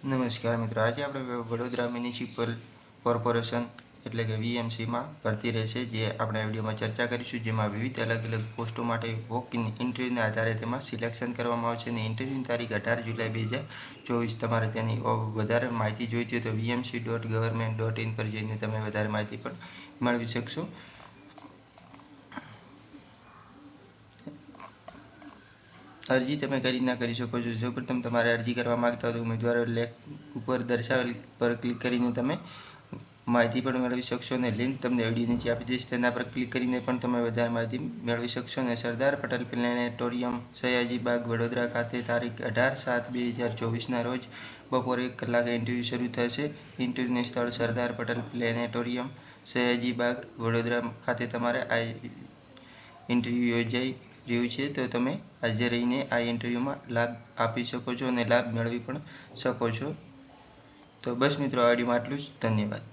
નમસ્કાર મિત્રો, આજે આપણે વડોદરા મ્યુનિસિપલ કોર્પોરેશન એટલે કે વીએમસીમાં ભરતી રહેશે, જે આપણે વિડીયોમાં ચર્ચા કરીશું, જેમાં વિવિધ અલગ અલગ પોસ્ટો માટે વોક ઇન ઇન્ટરવ્યૂના આધારે તેમાં સિલેક્શન કરવામાં આવશે અને ઇન્ટરવ્યૂની તારીખ અઢાર જુલાઈ બે હજાર ચોવીસ તમારે તેની વધારે માહિતી જોઈતી હોય તો VMC dot government dot in પર જઈને તમે વધારે માહિતી પણ મેળવી શકશો. અરજી તમે કરી ના કરી શકો છો? જો પ્રથમ તમારે અરજી કરવા માંગતા હો તો ઉમેદવારો લેખ ઉપર દર્શાવેલ પર ક્લિક કરીને તમે માહિતી પણ મેળવી શકશો અને લિંક તમને વીડિયો નીચે આપી દઈશ. તેના પર ક્લિક કરીને પણ તમે વધારે માહિતી મેળવી શકશો અને સરદાર પટેલ પ્લેનેટોરિયમ સયાજી બાગ, વડોદરા ખાતે તારીખ અઢાર સાત બે હજાર ચોવીસના રોજ બપોરે એક કલાકે ઇન્ટરવ્યૂ શરૂ થશે. ઇન્ટરવ્યૂનું સ્થળ સરદાર પટેલ પ્લેનેટોરિયમ સયાજી બાગ, વડોદરા ખાતે તમારે આ ઇન્ટરવ્યૂ યોજાઈ રહ્યું છે, તો તમે હાજર રહીને આ ઇન્ટરવ્યૂમાં લાભ આપી શકો છો અને લાભ મેળવી પણ શકો છો. તો બસ મિત્રો, આ વિડીયોમાં આટલું જ. ધન્યવાદ.